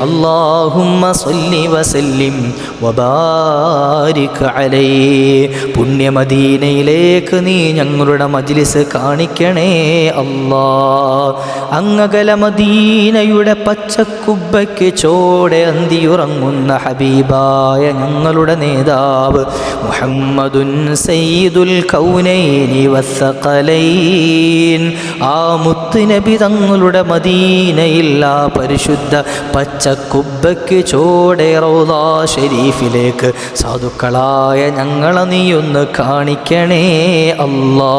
അള്ളാഹുമ്മ സൊല്ലി വസല്ലിം വബാരിക് അലൈ. പുണ്യമദീനയിലേക്ക് നീ ഞങ്ങളുടെ മജ്ലിസ് കാണിക്കണേ അല്ലാ. അങ്ങകല മദീനയുടെ പച്ചക്കുബയ്ക്ക് ചോടെ അന്തിയുറങ്ങുന്ന ഹബീബായ ഞങ്ങളുടെ നേതാവ് മുഹമ്മദുൻ സയ്യിദുൽ കൗനൈനി വസഖലൈൻ ആ മുത്തുനബി തങ്ങളുടെ മദീനയില്ല പരിശുദ്ധ പച്ച ചോടെ റൗദാ ഷെരീഫിലേക്ക് സാധുക്കളായ ഞങ്ങളെ ഒന്ന് കാണിക്കണേ അല്ലാ.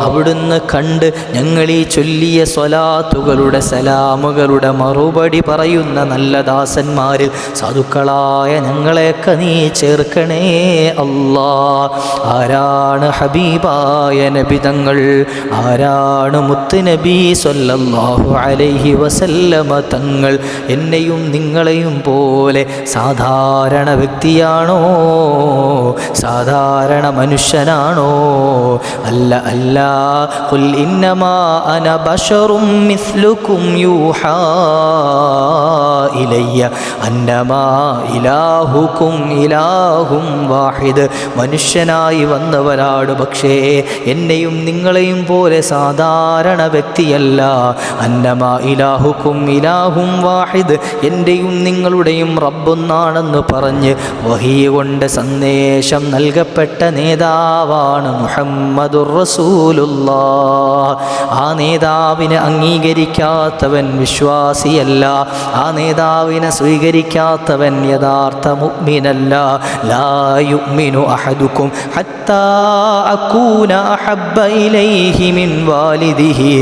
അവിടുന്ന് കണ്ട് ഞങ്ങൾ ഈ ചൊല്ലിയ സ്വലാത്തുകളുടെ സലാമുകളുടെ മറുപടി പറയുന്ന നല്ല ദാസന്മാരിൽ സാധുക്കളായ ഞങ്ങളെയൊക്കെ നീ ചേർക്കണേ അല്ലാ. ആരാണ് ഹബീബായ നബിതങ്ങൾ ആരാണ് മുത്ത് നബി സ്വല്ലാഹു അലൈഹി വസല്ലമ തങ്ങൾ? എന്നെയും നിങ്ങളെയും പോലെ സാധാരണ വ്യക്തിയാണോ? സാധാരണ മനുഷ്യനാണോ? അല്ല അല്ല. കുൽ ഇന്നമാ അന മിസ്ലുക്കും യൂഹാ ഇലയ്യ. അന്നമാ ഇലാഹുക്കും ഇലാഹും വാഹിദ്. മനുഷ്യനായി വന്നവരാട് പക്ഷേ എന്നെയും നിങ്ങളെയും പോലെ സാധാരണ വ്യക്തിയല്ല. അന്നമാ ഇലാഹുക്കും ഇലാഹും വാഹിദ്. എന്റെയും നിങ്ങളുടെയും റബ്ബൊന്നാണെന്ന് പറഞ്ഞ് വഹിയ കൊണ്ട് സന്ദേശം നൽകപ്പെട്ട നേതാവാണ് മുഹമ്മദുർ റസൂലുള്ള ആ നേതാവിനെ അംഗീകരിക്കാത്തവൻ വിശ്വാസിയല്ല. ആ നേതാവിനെ സ്വീകരിക്കാത്തവൻ യഥാർത്ഥ മുഗ്മിനല്ല. ലായുഗ്മിനു അഹദുക്കും ഹത്താ ഇലൈഹി മിൻ വാലിദിഹി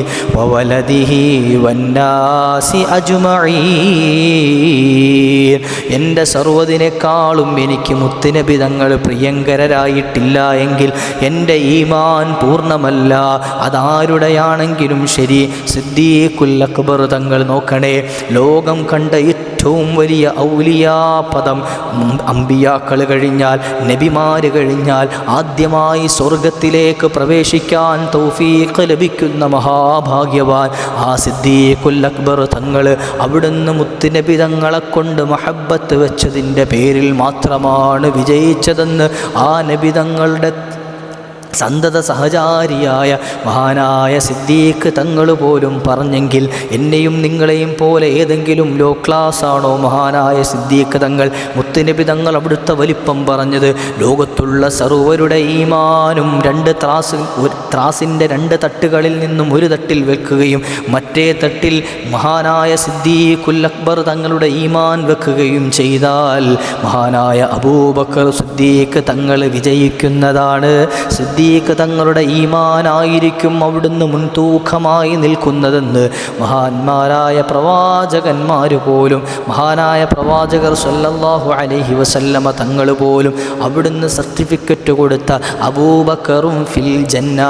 വന്നാസി അജ്മഈൻ. എന്റെ സർവതിനേക്കാളും എനിക്ക് മുത്തിനബി തങ്ങൾ പ്രിയങ്കരരായിട്ടില്ല എങ്കിൽ എന്റെ ഈമാൻ പൂർണമല്ല. അതാരുടെയാണെങ്കിലും ശരി. സിദ്ദീഖുൽ അക്ബർ തങ്ങൾ നോക്കണേ ലോകം കണ്ട ഏറ്റവും വലിയ ഔലിയാ പദം അമ്പിയാക്കൾ കഴിഞ്ഞാൽ നബിമാര് കഴിഞ്ഞാൽ ആദ്യമായി സ്വർഗത്തിലേക്ക് പ്രവേശിക്കാൻ തൗഫീഖ് ലഭിക്കുന്ന മഹാഭാഗ്യവാൻ ആ സിദ്ദീഖുൽ അക്ബർ തങ്ങൾ അവിടുന്ന് മുത്തുനബി തങ്ങളെ കൊണ്ട് മഹബത്ത് വെച്ചതിന്റെ പേരിൽ മാത്രമാണ് വിജയിച്ചതെന്ന് ആ നബി തങ്ങളുടെ സന്തത സഹചാരിയായ മഹാനായ സിദ്ദീഖ് തങ്ങൾ പോലും പറഞ്ഞെങ്കിൽ എന്നെയും നിങ്ങളെയും പോലെ ഏതെങ്കിലും ലോ ക്ലാസ് ആണോ മഹാനായ സിദ്ദീഖ് തങ്ങൾ? മുത്തുനബി തങ്ങൾ അവിടുത്തെ വലിപ്പം പറഞ്ഞത് ലോകത്തുള്ള സർവരുടെ ഈമാനും രണ്ട് ത്രാസ് ത്രാസിന്റെ രണ്ട് തട്ടുകളിൽ നിന്നും ഒരു തട്ടിൽ വെക്കുകയും മറ്റേ തട്ടിൽ മഹാനായ സിദ്ദീഖുൽ അക്ബർ തങ്ങളുടെ ഈമാൻ വെക്കുകയും ചെയ്താൽ മഹാനായ അബൂബക്കർ സിദ്ദീഖ് തങ്ങൾ വിജയിക്കുന്നതാണ്. സിദ്ദീഖ് തങ്ങളുടെ ഈമാനായിരിക്കും അവിടുന്ന് മുൻതൂക്കമായി നിൽക്കുന്നതെന്ന് മഹാന്മാരായ പ്രവാചകന്മാർ പോലും മഹാനായ പ്രവാചകർ സല്ലല്ലാഹു അലൈഹി വസല്ലമ തങ്ങൾ പോലും അവിടുന്ന് സർട്ടിഫിക്കറ്റ് കൊടുത്ത അബൂബക്കറും ഫിൽ ജന്ന.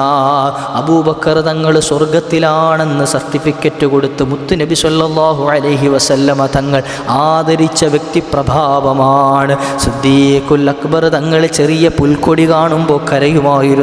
അബൂബക്കർ തങ്ങൾ സ്വർഗത്തിലാണെന്ന് സർട്ടിഫിക്കറ്റ് കൊടുത്ത് മുത്തുനബി സല്ലല്ലാഹു അലൈഹി വസല്ലമ തങ്ങൾ ആദരിച്ച വ്യക്തിപ്രഭാവമാണ് സിദ്ദീഖുൽ അക്ബർ തങ്ങൾ ചെറിയ പുൽക്കൊടി കാണുമ്പോൾ കരയുമായിരുന്നു.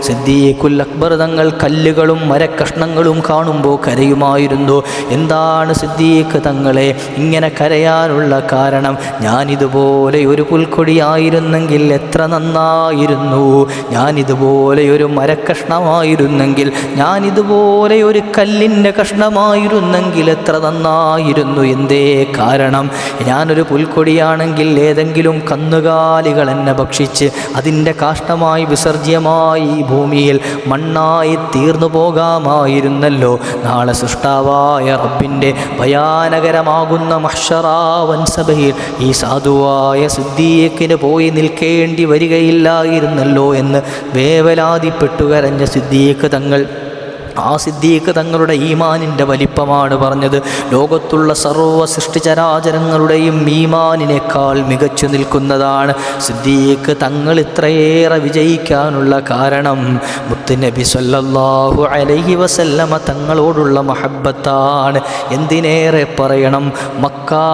സിദ്ദീഖുൽ അക്ബർ തങ്ങൾ കല്ലുകളും മരക്കഷ്ണങ്ങളും കാണുമ്പോൾ കരയുമായിരുന്നു. എന്താണ് സിദ്ദീഖ് തങ്ങളെ ഇങ്ങനെ കരയാനുള്ള കാരണം? ഞാനിതുപോലെ ഒരു പുൽക്കൊടിയായിരുന്നെങ്കിൽ എത്ര നന്നായിരുന്നു. ഞാനിതുപോലെ ഒരു മരക്കഷ്ണമായിരുന്നെങ്കിൽ ഞാനിതുപോലെ ഒരു കല്ലിന്റെ കഷ്ണമായിരുന്നെങ്കിൽ എത്ര നന്നായിരുന്നു. എന്തേ കാരണം? ഞാനൊരു പുൽക്കൊടിയാണെങ്കിൽ ഏതെങ്കിലും കന്നുകാലികൾ എന്നെ ഭക്ഷിച്ച് അതിന്റെ കാഷ്ടമായി വിസർജ്യമായി ഈ ഭൂമിയിൽ മണ്ണായി തീർന്നു പോകാമായിരുന്നല്ലോ. നാളെ സൃഷ്ടാവായ റബ്ബിന്റെ ഭയാനകരമാകുന്ന മഹ്ഷറാവൻ സഭയിൽ ഈ സാധുവായ സിദ്ദീഖിന് പോയി നിൽക്കേണ്ടി വരികയില്ലായിരുന്നല്ലോ എന്ന് വേവലാതിപ്പെട്ടു കരഞ്ഞ സിദ്ദീഖ് തങ്ങൾ ആ സിദ്ദീഖ് തങ്ങളുടെ ഈമാനിന്റെ വലിപ്പമാണ് പറഞ്ഞത്. ലോകത്തുള്ള സർവ സൃഷ്ടിചരാചരങ്ങളുടെയും ഈമാനിനേക്കാൾ മികച്ചു നിൽക്കുന്നതാണ്. സിദ്ദീഖ് തങ്ങൾ ഇത്രയേറെ വിജയിക്കാനുള്ള കാരണം മുത്തുനബി സല്ലല്ലാഹു അലൈഹി വസല്ലമ തങ്ങളോടുള്ള മഹബത്താണ് എന്തിനേറെ പറയണം? മക്കാ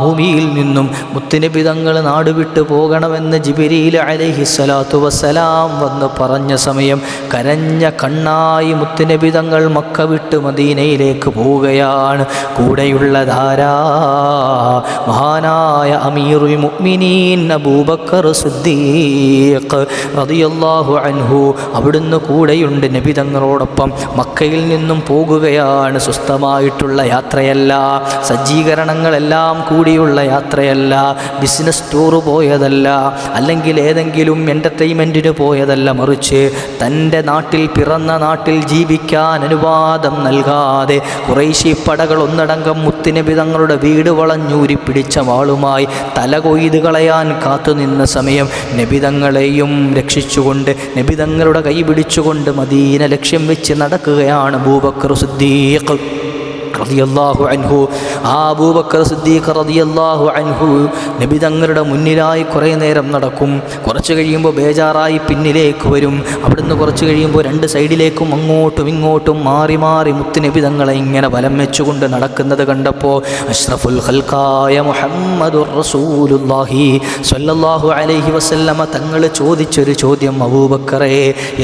ഭൂമിയിൽ നിന്നും മുത്തുനബി തങ്ങൾ നാടുവിട്ടു പോകണമെന്ന് ജിബിരിയിൽ അലൈഹി സ്വലാത്തു വസ്സലാം വന്ന് പറഞ്ഞ സമയം കരഞ്ഞ കണ്ണായി മുത്തുനബി നബി തങ്ങൾ മക്ക വിട്ട് മദീനയിലേക്ക് പോവുകയാണ്. കൂടെയുള്ള ധാരാ മഹാനായ മുഅ്മിനീൻ അബൂബക്കർ സിദ്ദീഖ് റളിയല്ലാഹു അൻഹു അവിടുന്ന് കൂടെയുണ്ട് നബി തങ്ങളോടൊപ്പം മക്കയിൽ നിന്നും പോകുകയാണ് സ്വസ്ഥമായിട്ടുള്ള യാത്രയല്ല. സജ്ജീകരണങ്ങളെല്ലാം കൂടിയുള്ള യാത്രയല്ല. ബിസിനസ് ടൂർ പോയതല്ല. അല്ലെങ്കിൽ ഏതെങ്കിലും എന്റർടൈൻമെന്റിന് പോയതല്ല. മറിച്ച് തന്റെ നാട്ടിൽ പിറന്ന നാട്ടിൽ ജീവിക്കാൻ അനുവാദം നൽകാതെ കുറേശ്ശി പടകൾ ഒന്നടങ്കം മുത്തിനബി തങ്ങളുടെ വീട് വളഞ്ഞൂരി പിടിച്ച വാളുമായി തല കൊയ്ത് കളയാൻ കാത്തുനിന്ന സമയം നബിതങ്ങളെയും രക്ഷിച്ചുകൊണ്ട് നബിതങ്ങളുടെ കൈ പിടിച്ചുകൊണ്ട് മദീന ലക്ഷ്യം വെച്ച് നടക്കുകയാണ് ബൂബക്കർ സിദ്ദീഖ്. റളിയല്ലാഹു അൻഹു സിദ്ദീഖ് അൻഹു നബി തങ്ങളുടെ മുന്നിലായി കുറേ നേരം നടക്കും. കുറച്ച് കഴിയുമ്പോൾ ബേജാറായി പിന്നിലേക്ക് വരും. അവിടുന്ന് കുറച്ച് കഴിയുമ്പോൾ രണ്ട് സൈഡിലേക്കും അങ്ങോട്ടും ഇങ്ങോട്ടും മാറി മാറി മുത്ത് നബി തങ്ങളെ ഇങ്ങനെ വലം വെച്ചുകൊണ്ട് നടക്കുന്നത് കണ്ടപ്പോൾ അഷ്റഫുൽ ഹൽക്കായ മുഹമ്മദ് റസൂലുള്ളാഹി സ്വല്ലല്ലാഹു അലൈഹി വസല്ലമ തങ്ങൾ ചോദിച്ചൊരു ചോദ്യം അബൂബക്കറേ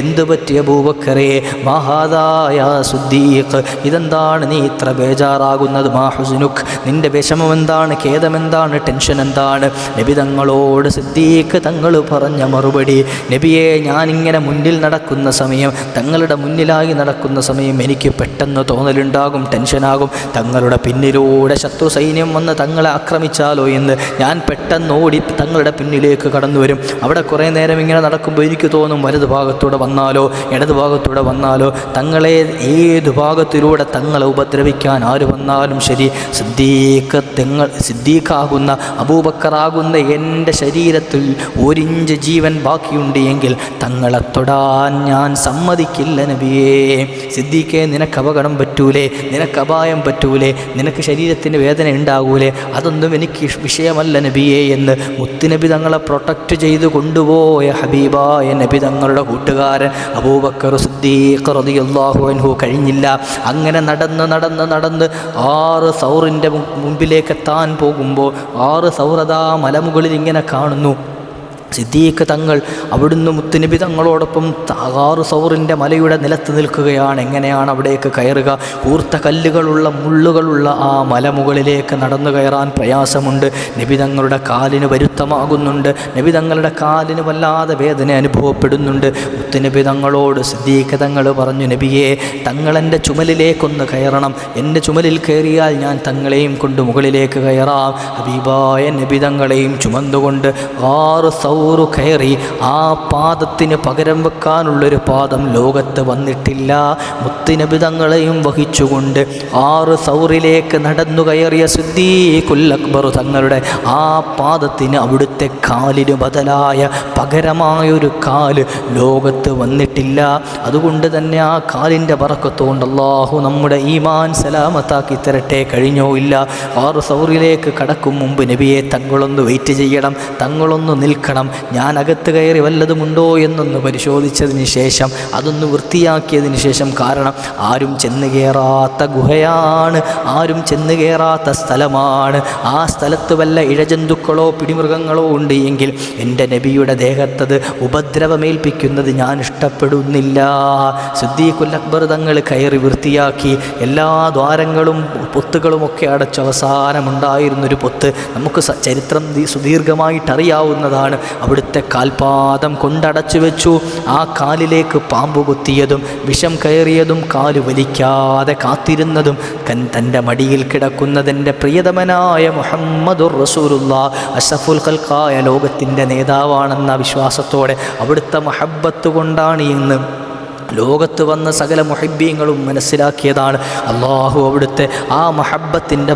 എന്തു പറ്റി അബൂബക്കറേ? മഹാദായ സുദ്ദീഖ് ഇതെന്താണ് നീ ഇത്ര ബേജാറാകുന്നത് മാഹുസുനുഖ് നിന്റെ വിഷമം എന്താണ് ഖേദമെന്താണ്? ടെൻഷൻ എന്താണ് നബി തങ്ങളോട് സിദ്ദീഖ് തങ്ങൾ പറഞ്ഞ മറുപടി നബിയെ ഞാനിങ്ങനെ മുന്നിൽ നടക്കുന്ന സമയം തങ്ങളുടെ മുന്നിലായി നടക്കുന്ന സമയം എനിക്ക് പെട്ടെന്ന് തോന്നലുണ്ടാകും ടെൻഷനാകും. തങ്ങളുടെ പിന്നിലൂടെ ശത്രു സൈന്യം വന്ന് തങ്ങളെ ആക്രമിച്ചാലോ എന്ന് ഞാൻ പെട്ടെന്ന് ഓടി തങ്ങളുടെ പിന്നിലേക്ക് കടന്നു വരും. അവിടെ കുറേ നേരം ഇങ്ങനെ നടക്കുമ്പോൾ എനിക്ക് തോന്നും വലതു ഭാഗത്തൂടെ വന്നാലോ ഇടതു ഭാഗത്തൂടെ വന്നാലോ തങ്ങളെ ഏത് ഭാഗത്തിലൂടെ തങ്ങളെ ഉപദ്രവിക്കാൻ ആര് വന്നാലും ശരി സിദ്ദീഖ് തെങ്ങൾ സിദ്ദീഖാകുന്ന അബൂബക്കറാകുന്ന എന്റെ ശരീരത്തിൽ ഒരിഞ്ച് ജീവൻ ബാക്കിയുണ്ട് എങ്കിൽ തങ്ങളെ തൊടാൻ ഞാൻ സമ്മതിക്കില്ല നബിയേ. സിദ്ദീഖെ നിനക്ക് അപകടം പറ്റൂലേ നിനക്ക് അപായം പറ്റൂലേ നിനക്ക് ശരീരത്തിന് വേദന ഉണ്ടാകൂലേ അതൊന്നും എനിക്ക് വിഷയമല്ല നബിയേ എന്ന് മുത്തുനബി തങ്ങളെ പ്രൊട്ടക്റ്റ് ചെയ്ത് കൊണ്ടുപോയ ഹബീബായ നബി തങ്ങളുടെ കൂട്ടുകാരൻ അബൂബക്കർ സിദ്ദീഖ് റളിയല്ലാഹു അൻഹു കഴിഞ്ഞില്ല. അങ്ങനെ നടന്ന് നടന്ന് നടന്ന് ആറ് സൗറിന്റെ മുമ്പിലേക്ക് എത്താൻ പോകുമ്പോൾ ആറ് സൗറതാ മലമുകളിൽ ഇങ്ങനെ കാണുന്നു. സിദ്ദീഖ് തങ്ങൾ അവിടുന്ന് മുത്തുനബി തങ്ങളോടൊപ്പം താകാറു സൗറിന്റെ മലയുടെ നിലത്ത് നിൽക്കുകയാണ്. എങ്ങനെയാണ് അവിടേക്ക് കയറുക? കൂർത്ത കല്ലുകളുള്ള മുള്ളുകളുള്ള ആ മലമുകളിലേക്ക് നടന്നു കയറാൻ പ്രയാസമുണ്ട്. നബി തങ്ങളുടെ കാലിന് വരുത്തമാകുന്നുണ്ട്. നബി തങ്ങളുടെ കാലിന് വല്ലാതെ വേദന അനുഭവപ്പെടുന്നുണ്ട്. മുത്തുനബി തങ്ങളോട് സിദ്ദീഖ് തങ്ങൾ പറഞ്ഞു നബിയെ തങ്ങളെന്റെ ചുമലിലേക്കൊന്ന് കയറണം. എന്റെ ചുമലിൽ കയറിയാൽ ഞാൻ തങ്ങളെയും കൊണ്ട് മുകളിലേക്ക് കയറാം. ഹബീബായ നബി തങ്ങളെയും ചുമന്നുകൊണ്ട് ആറ് സൗറ് കയറി ആ പാദത്തിന് പകരം വെക്കാനുള്ളൊരു പാദം ലോകത്ത് വന്നിട്ടില്ല. മുത്തിനബിതങ്ങളെയും വഹിച്ചുകൊണ്ട് ആറ് സൗറിലേക്ക് നടന്നു കയറിയ സിദ്ദീഖുൽ അക്ബർ തങ്ങളുടെ ആ പാദത്തിന് അവിടുത്തെ കാലിന് ബദലായ പകരമായൊരു കാൽ ലോകത്ത് വന്നിട്ടില്ല. അതുകൊണ്ട് തന്നെ ആ കാലിന്റെ പറക്കത്തുകൊണ്ട് അള്ളാഹു നമ്മുടെ ഈമാൻ സലാമത്താക്കി തരട്ടെ കഴിഞ്ഞോ ഇല്ല. ആറ് സൗറിലേക്ക് കടക്കും മുമ്പ് നബിയെ തങ്ങളൊന്ന് വെയിറ്റ് ചെയ്യണം തങ്ങളൊന്ന് നിൽക്കണം. ഞാൻ അകത്ത് കയറി വല്ലതുമുണ്ടോ എന്നൊന്ന് പരിശോധിച്ചതിന് ശേഷം അതൊന്ന് വൃത്തിയാക്കിയതിന് ശേഷം കാരണം ആരും ചെന്ന് കയറാത്ത ഗുഹയാണ് ആരും ചെന്ന് കയറാത്ത സ്ഥലമാണ്. ആ സ്ഥലത്ത് വല്ല ഇഴജന്തുക്കളോ പിടിമൃഗങ്ങളോ ഉണ്ട് എങ്കിൽ എന്റെ നബിയുടെ ദേഹത്തത് ഉപദ്രവമേൽപ്പിക്കുന്നത് ഞാൻ ഇഷ്ടപ്പെടുന്നില്ല. സിദ്ദീഖുൽ അക്ബർ തങ്ങൾ കയറി വൃത്തിയാക്കി എല്ലാ ദ്വാരങ്ങളും പൊത്തുകളുമൊക്കെ അടച്ച അവസാനമുണ്ടായിരുന്നൊരു പൊത്ത് നമുക്ക് ചരിത്രം സുദീർഘമായിട്ടറിയാവുന്നതാണ്. അവിടുത്തെ കാൽപാദം കൊണ്ടടച്ചു വെച്ചു. ആ കാലിലേക്ക് പാമ്പു കുത്തിയതും വിഷം കയറിയതും കാൽ വലിക്കാതെ കാത്തിരുന്നതും കൻ തന്റെ മടിയിൽ കിടക്കുന്നതെന്റെ പ്രിയതമനായ മുഹമ്മദുർ റസൂലുള്ള അഷഫുൽ ഖൽക്കായ ലോകത്തിന്റെ നേതാവാണെന്ന വിശ്വാസത്തോടെ അവിടുത്തെ മഹബത്ത് കൊണ്ടാണ് ഇന്ന് ലോകത്ത് വന്ന സകല മുഹിബ്യങ്ങളും മനസ്സിലാക്കിയതാണ്. അള്ളാഹു അവിടുത്തെ ആ മഹബത്തിന്റെ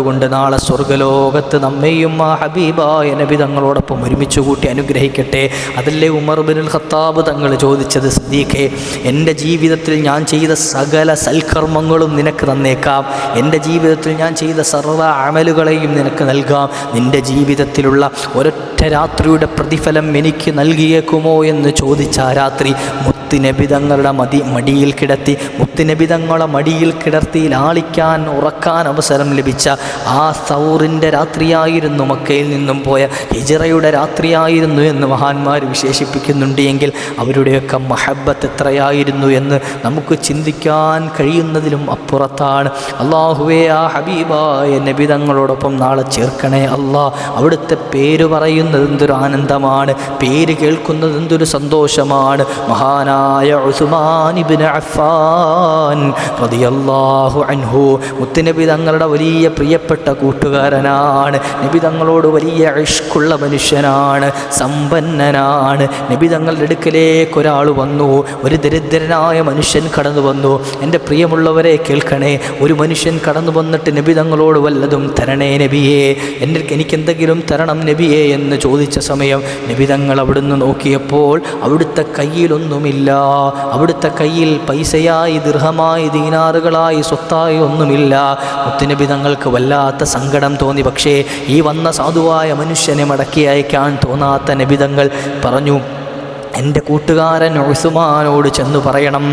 കൊണ്ട് നാളെ സ്വർഗലോകത്ത് നമ്മയും ആ ഹബീബായ നബി തങ്ങളോടൊപ്പം ഒരുമിച്ച് കൂട്ടി അനുഗ്രഹിക്കട്ടെ. അതല്ലേ ഉമർ ബിനുൽ ഖത്താബ് തങ്ങൾ ചോദിച്ചത് സദീഖെ എന്റെ ജീവിതത്തിൽ ഞാൻ ചെയ്ത സകല സൽക്കർമ്മങ്ങളും നിനക്ക് തന്നേക്കാം. എന്റെ ജീവിതത്തിൽ ഞാൻ ചെയ്ത സർവ അമലുകളെയും നിനക്ക് നൽകാം. നിന്റെ ജീവിതത്തിലുള്ള ഒരൊറ്റ രാത്രിയുടെ പ്രതിഫലം എനിക്ക് നൽകിയേക്കുമോ? എന്ന് ചോദിച്ച ആ രാത്രി മുത്തുനബിതങ്ങൾ മുത്തുനിബിതങ്ങളുടെ മതി മടിയിൽ കിടത്തി മുത്തുനിബിതങ്ങളെ മടിയിൽ കിടത്തി ലാളിക്കാൻ ഉറക്കാൻ അവസരം ലഭിച്ച ആ സൗറിന്റെ രാത്രിയായിരുന്നു മക്കയിൽ നിന്നും പോയ ഹിജറയുടെ രാത്രിയായിരുന്നു എന്ന് മഹാന്മാർ വിശേഷിപ്പിക്കുന്നുണ്ട് എങ്കിൽ അവരുടെയൊക്കെ മഹബത്ത് എത്രയായിരുന്നു എന്ന് നമുക്ക് ചിന്തിക്കാൻ കഴിയുന്നതിലും അപ്പുറത്താണ്. അള്ളാഹുവേ ആ ഹബീബായ നബിതങ്ങളോടൊപ്പം നാളെ ചേർക്കണേ അള്ളാ അവിടുത്തെ പേര് പറയുന്നത് എന്തൊരു ആനന്ദമാണ് പേര് കേൾക്കുന്നത് എന്തൊരു സന്തോഷമാണ്. മഹാനായ ഉസ്മാൻ അൻഹു. മുത്തുനബി തങ്ങളുടെ വലിയ പ്രിയപ്പെട്ട കൂട്ടുകാരനാണ്. നബി തങ്ങളോട് വലിയ ഇഷ്കുള്ള മനുഷ്യനാണ് സമ്പന്നനാണ്. നബി തങ്ങളുടെ അടുക്കലേക്ക് ഒരാൾ വന്നു. ഒരു ദരിദ്രനായ മനുഷ്യൻ കടന്നു വന്നു. എന്റെ പ്രിയമുള്ളവരെ കേൾക്കണേ ഒരു മനുഷ്യൻ കടന്നു വന്നിട്ട് നബി തങ്ങളോട് വല്ലതും തരണേ നബിയെ. എന്റെ എനിക്ക് എന്തെങ്കിലും തരണം നബിയെ എന്ന് ചോദിച്ച സമയം നബി തങ്ങൾ അവിടുന്ന് നോക്കിയപ്പോൾ അവിടുത്തെ കയ്യിലൊന്നുമില്ല. അവിടുത്തെ കയ്യിൽ പൈസയായി ദീർഘമായി ദീനാറുകളായി സ്വത്തായി ഒന്നുമില്ല. മുത്തുനബി തങ്ങൾക്ക് വല്ലാത്ത സങ്കടം തോന്നി. പക്ഷേ ഈ വന്ന സാധുവായ മനുഷ്യനെ മടക്കി അയക്കാൻ തോന്നാത്ത നബിതങ്ങൾ പറഞ്ഞു എന്റെ കൂട്ടുകാരൻ ഉസ്മാനോട് ചെന്ന് പറയണം.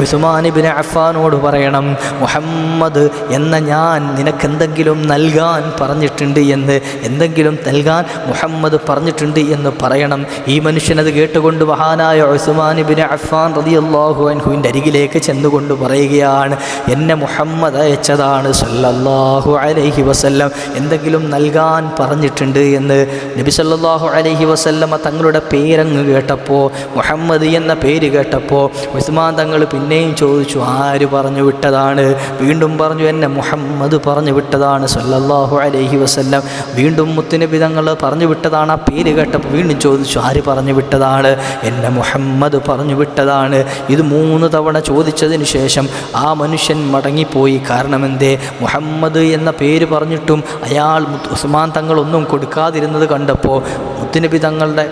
ഉസ്മാൻ ഇബിന് അഫാനോട് പറയണം മുഹമ്മദ് എന്ന ഞാൻ നിനക്കെന്തെങ്കിലും നൽകാൻ പറഞ്ഞിട്ടുണ്ട് എന്ന് എന്തെങ്കിലും നൽകാൻ മുഹമ്മദ് പറഞ്ഞിട്ടുണ്ട് എന്ന് പറയണം. ഈ മനുഷ്യനത് കേട്ടുകൊണ്ട് മഹാനായ ഉസ്മാൻ ഇബിന് അഫാൻ റതിയല്ലാഹു അൻഹുവിന്റെ അരികിലേക്ക് ചെന്നുകൊണ്ട് പറയുകയാണ് എന്നെ മുഹമ്മദ് അയച്ചതാണ് സല്ലല്ലാഹു അലൈഹി വസല്ലം. എന്തെങ്കിലും നൽകാൻ പറഞ്ഞിട്ടുണ്ട് എന്ന്. നബി സല്ലല്ലാഹു അലൈഹി വസല്ലമ തങ്ങളുടെ പേരങ്ങ് കേട്ടപ്പോൾ മുഹമ്മദ് എന്ന പേര് കേട്ടപ്പോൾ ഉസ്മാൻ തങ്ങൾ പിന്നെയും ചോദിച്ചു ആര് പറഞ്ഞു വിട്ടതാണ്? വീണ്ടും പറഞ്ഞു എന്നെ മുഹമ്മദ് പറഞ്ഞു വിട്ടതാണ് സല്ലല്ലാഹു അലൈഹി വസല്ലം. വീണ്ടും മുത്തുനബി തങ്ങൾ പറഞ്ഞു വിട്ടതാണ് ആ പേര് കേട്ടപ്പോൾ വീണ്ടും ചോദിച്ചു ആര് പറഞ്ഞു വിട്ടതാണ്? എന്നെ മുഹമ്മദ് പറഞ്ഞു വിട്ടതാണ്. ഇത് മൂന്ന് തവണ ചോദിച്ചതിന് ശേഷം ആ മനുഷ്യൻ മടങ്ങിപ്പോയി. കാരണം എന്തേ? മുഹമ്മദ് എന്ന പേര് പറഞ്ഞിട്ടും അയാൾ ഉസ്മാൻ തങ്ങളൊന്നും കൊടുക്കാതിരുന്നത് കണ്ടപ്പോൾ മുത്തുനബി തങ്ങളുടെ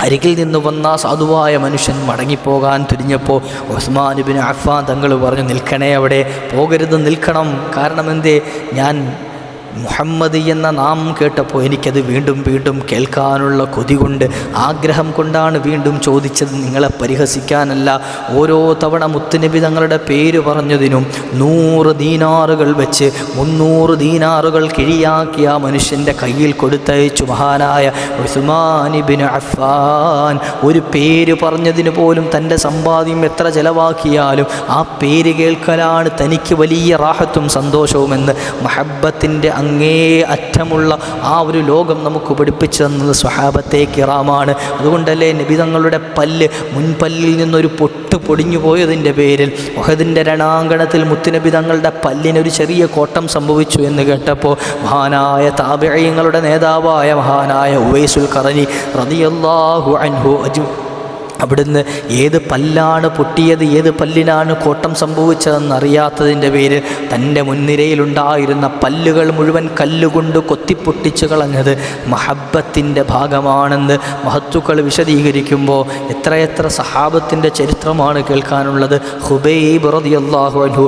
അരികിൽ നിന്ന് വന്ന സാധുവായ മനുഷ്യൻ മടങ്ങിപ്പോകാൻ തിരിഞ്ഞപ്പോൾ ഉസ്മാൻ ബിൻ അഫ്ഫാൻ തങ്ങൾ പറഞ്ഞു നിൽക്കണേ അവിടെ പോകരുത് നിൽക്കണം. കാരണം എന്തേ? ഞാൻ മുഹമ്മദ് എന്ന നാം കേട്ടപ്പോൾ എനിക്കത് വീണ്ടും വീണ്ടും കേൾക്കാനുള്ള കൊതി കൊണ്ട് ആഗ്രഹം കൊണ്ടാണ് വീണ്ടും ചോദിച്ചത് നിങ്ങളെ പരിഹസിക്കാനല്ല. ഓരോ തവണ മുത്തുനബി തങ്ങളുടെ പേര് പറഞ്ഞതിനും നൂറ് ദീനാറുകൾ വെച്ച് മുന്നൂറ് ദീനാറുകൾ കിഴിയാക്കിയ മനുഷ്യന്റെ കയ്യിൽ കൊടുത്തയച്ചു. മഹാനായ ഉസ്മാനിബിൻ അഫ്ഫാൻ ഒരു പേര് പറഞ്ഞതിന് പോലും തന്റെ സമ്പാദ്യം എത്ര ചെലവാക്കിയാലും ആ പേര് കേൾക്കലാണ് തനിക്ക് വലിയ റാഹത്തും സന്തോഷവുമെന്ന് മഹബത്തിന്റെ അങ്ങേ അറ്റമുള്ള ആ ഒരു ലോകം നമുക്ക് പഠിപ്പിച്ചു തന്നത് സ്വഹാബത്തെ കിറാമാണ്. അതുകൊണ്ടല്ലേ നബി തങ്ങളുടെ പല്ല് മുൻപല്ലിൽ നിന്നൊരു പൊട്ട് പൊടിഞ്ഞു പോയതിന്റെ പേരിൽ ഒഹദിന്റെ രണാങ്കണത്തിൽ മുത്തുനബി തങ്ങളുടെ പല്ലിനൊരു ചെറിയ കോട്ടം സംഭവിച്ചു എന്ന് കേട്ടപ്പോൾ മഹാനായ താപിഴയങ്ങളുടെ നേതാവായ മഹാനായ ഉവൈസുൽ കറനി റതിയല്ലാഹു അൻഹു അജു അവിടുന്ന് ഏത് പല്ലാണ് പൊട്ടിയത് ഏത് പല്ലിനാണ് കോട്ടം സംഭവിച്ചതെന്ന് അറിയാത്തതിന്റെ പേരിൽ തന്റെ മുൻനിരയിലുണ്ടായിരുന്ന പല്ലുകൾ മുഴുവൻ കല്ലുകൊണ്ട് കൊത്തിപ്പൊട്ടിച്ചു കളഞ്ഞത് മഹബത്തിന്റെ ഭാഗമാണെന്ന് മഹത്തുക്കൾ വിശദീകരിക്കുമ്പോൾ എത്രയെത്ര സഹാബത്തിന്റെ ചരിത്രമാണ് കേൾക്കാനുള്ളത്. ഹുബൈബ് റളിയല്ലാഹു അൻഹു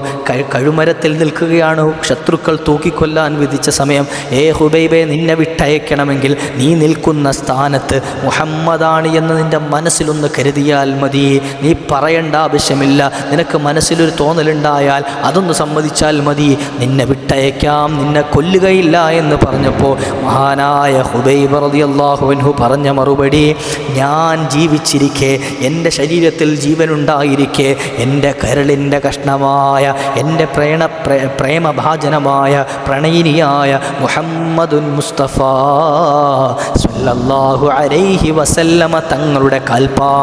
കഴുമരത്തിൽ നിൽക്കുകയാണ് ശത്രുക്കൾ തൂക്കിക്കൊല്ലാൻ വിധിച്ച സമയം. ഏ ഹുബൈബെ നിന്നെ വിട്ടയക്കണമെങ്കിൽ നീ നിൽക്കുന്ന സ്ഥാനത്ത് മുഹമ്മദാണ് എന്ന് നിന്റെ മനസ്സിലൊന്ന് കരുതിയാൽ മതി. നീ പറയേണ്ട ആവശ്യമില്ല. നിനക്ക് മനസ്സിലൊരു തോന്നലുണ്ടായാൽ അതൊന്ന് സമ്മതിച്ചാൽ മതി. നിന്നെ വിട്ടയക്കാം. നിന്നെ കൊല്ലുകയില്ല എന്ന് പറഞ്ഞപ്പോൾ മഹാനായ ഹുബൈബ് റളിയല്ലാഹു അൻഹു പറഞ്ഞ മറുപടി ഞാൻ ജീവിച്ചിരിക്കെ എന്റെ ശരീരത്തിൽ ജീവനുണ്ടായിരിക്കെ എന്റെ കരളിന്റെ കഷ്ണമായ എന്റെ പ്രേണ പ്രേ- പ്രേമഭാജനമായ പ്രണയിനിയായ മുഹമ്മദുൻ മുസ്തഫ സല്ലല്ലാഹു അലൈഹി വസല്ലമ തങ്ങളുടെ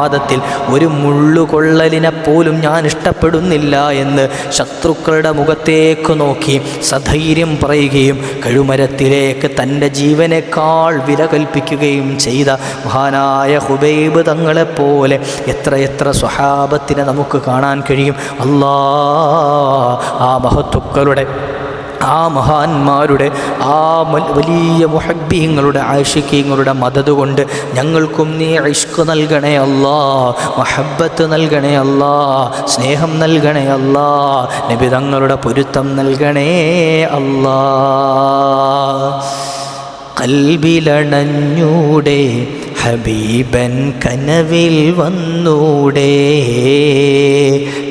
കാൽപാദത്തിൽ ഒരു മുള്ളുകൊള്ളലിനെ പോലും ഞാൻ ഇഷ്ടപ്പെടുന്നില്ല എന്ന് ശത്രുക്കളുടെ മുഖത്തേക്ക് നോക്കി സധൈര്യം പറയുകയും കഴുമരത്തിലേക്ക് തന്റെ ജീവനേക്കാൾ വില കൽപ്പിക്കുകയും ചെയ്ത മഹാനായ ഹുബൈബ് തങ്ങളെപ്പോലെ എത്രയെത്ര സ്വഹാബത്തിനെ നമുക്ക് കാണാൻ കഴിയും. അല്ലാ ആ മഹത്തുക്കളുടെ ആ മഹാന്മാരുടെ ആ വലിയ മുഹബ്ബീങ്ങളുടെ ആഷിക്കീങ്ങളുടെ മദത് കൊണ്ട് ഞങ്ങൾക്കും നീ ഇഷ്ക് നൽകണേ അല്ലാ മഹബത്ത് നൽകണേ അല്ലാ സ്നേഹം നൽകണേ അല്ലാ നിബിതങ്ങളുടെ പൊരുത്തം നൽകണേ അല്ലാ. കൽബിലണഞ്ഞൂടെ ഹബീബൻ കനവിൽ വന്നൂടെ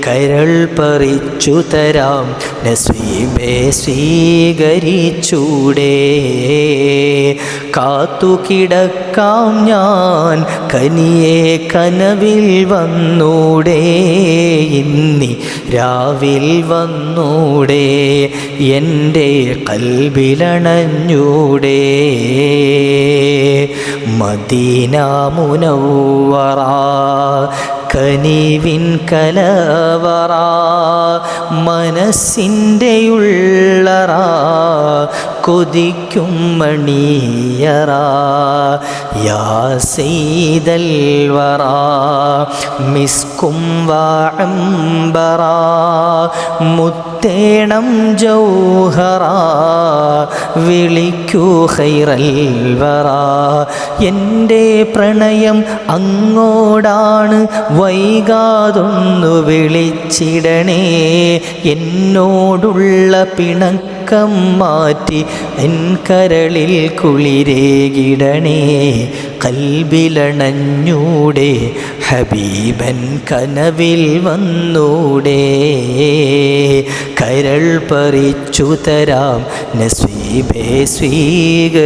കരൾ പറിച്ചു തരാം. നസീബെ സ്വീകരിച്ചൂടെ. കാത്തുകിടക്കാം ഞാൻ. കനിയെ കനവിൽ വന്നൂടെ. ഇന്നി രാവിൽ വന്നൂടെ. എന്റെ കൽവിലണഞ്ഞൂടെ മദീന മുനവ്വറ കനിവിൻ കലവറ മനസ്സിന്റെ ഉള്ളറ കൊതിക്കും മണിയറ യാ സെയ്തൽ മിസ്കും വാഴമ്പറ മുത്തേണം ജൗഹറ വിളിക്കൂ ഹൈറൽ വറ എന്റെ പ്രണയം അങ്ങോടാണ് വൈകാതൊന്നു വിളിച്ചിടണേ എന്നോടുള്ള പിണക്കം മാറ്റി എൻ കരളിൽ കുളിരേകിടണേ കൽബിലണഞ്ഞൂടെ ഹബീബൻ കനവിൽ വന്നൂടെ. കരൾ പറിച്ചു തരാം നസീബെ സ്വീകരിച്ചൂടെ.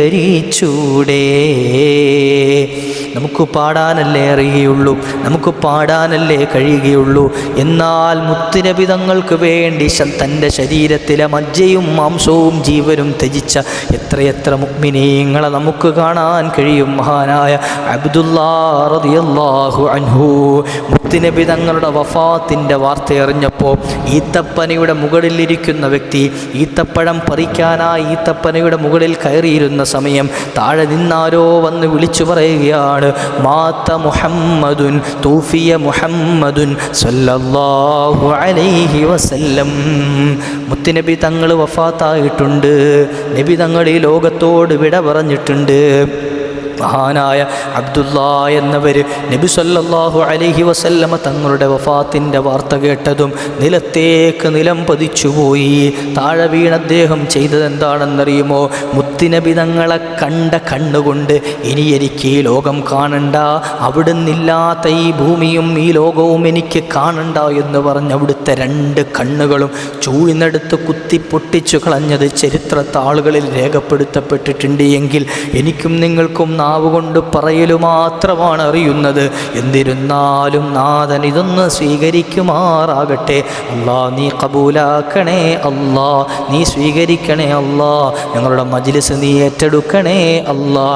നമുക്ക് പാടാനല്ലേ അറിയുകയുള്ളൂ നമുക്ക് പാടാനല്ലേ കഴിയുകയുള്ളൂ. എന്നാൽ മുത്തുനബി തങ്ങൾക്ക് വേണ്ടി തന്റെ ശരീരത്തിലെ മജ്ജയും മാംസവും ജീവനും ത്യജിച്ച എത്രയെത്ര മുഗ്മിനീങ്ങളെ നമുക്ക് കാണാൻ കഴിയും. മഹാനായ അബ്ദുല്ലാഹു അൻഹു. മുത്തുനബി തങ്ങളുടെ വഫാത്തിന്റെ വാർത്ത അറിഞ്ഞപ്പോൾ ഈത്തപ്പനയുടെ മുകളിലിരിക്കുന്ന വ്യക്തി ഈത്തപ്പഴം പറിക്കാനായി ഈത്തപ്പനയുടെ മുകളിൽ കയറിയിരുന്ന സമയം താഴെ നിന്നാരോ വന്ന് വിളിച്ചു പറയുകയാണ് മാത്ത മുഹമ്മദുൻ തൂഫിയ മുഹമ്മദുൻ സല്ലല്ലാഹു അലൈഹി വസല്ലം. മുത്തുനബി തങ്ങൾ വഫാത്തായിട്ടുണ്ട് നബി തങ്ങൾ ഈ ലോകത്തോട് വിട പറഞ്ഞിട്ടുണ്ട്. മഹാനായ അബ്ദുല്ല എന്നവർ നബി സല്ലല്ലാഹു അലൈഹി വസല്ലമ തങ്ങളുടെ വഫാത്തിന്റെ വാർത്ത കേട്ടതും നിലത്തേക്ക് നിലം പതിച്ചുപോയി. താഴെ വീണ അദ്ദേഹം ചെയ്തത് എന്താണെന്നറിയുമോ? മുത്തിനബി തങ്ങളെ കണ്ട കണ്ണുകൊണ്ട് ഇനി എനിക്ക് ഈ ലോകം കാണണ്ട. അവിടുന്നില്ലാത്ത ഈ ഭൂമിയും ഈ ലോകവും എനിക്ക് കാണണ്ട എന്ന് പറഞ്ഞ് അവിടുത്തെ രണ്ട് കണ്ണുകളും ചൂഴ്ന്നെടുത്ത് കുത്തി പൊട്ടിച്ചു കളഞ്ഞത് ചരിത്രത്താളുകളിൽ രേഖപ്പെടുത്തപ്പെട്ടിട്ടുണ്ട്. എങ്കിൽ എനിക്കും നിങ്ങൾക്കും നാവ് കൊണ്ട് പറയലു മാത്രമാണ് അറിയുന്നത്. എന്നിരുന്നാലും നാഥൻ ഇതൊന്ന് സ്വീകരിക്കുമാറാകട്ടെ. അല്ലാ നീ കബൂലാക്കണേ അല്ലാ നീ സ്വീകരിക്കണേ അല്ലാ ഞങ്ങളുടെ മജ്ലിസ് നീ ഏറ്റെടുക്കണേ അല്ലാ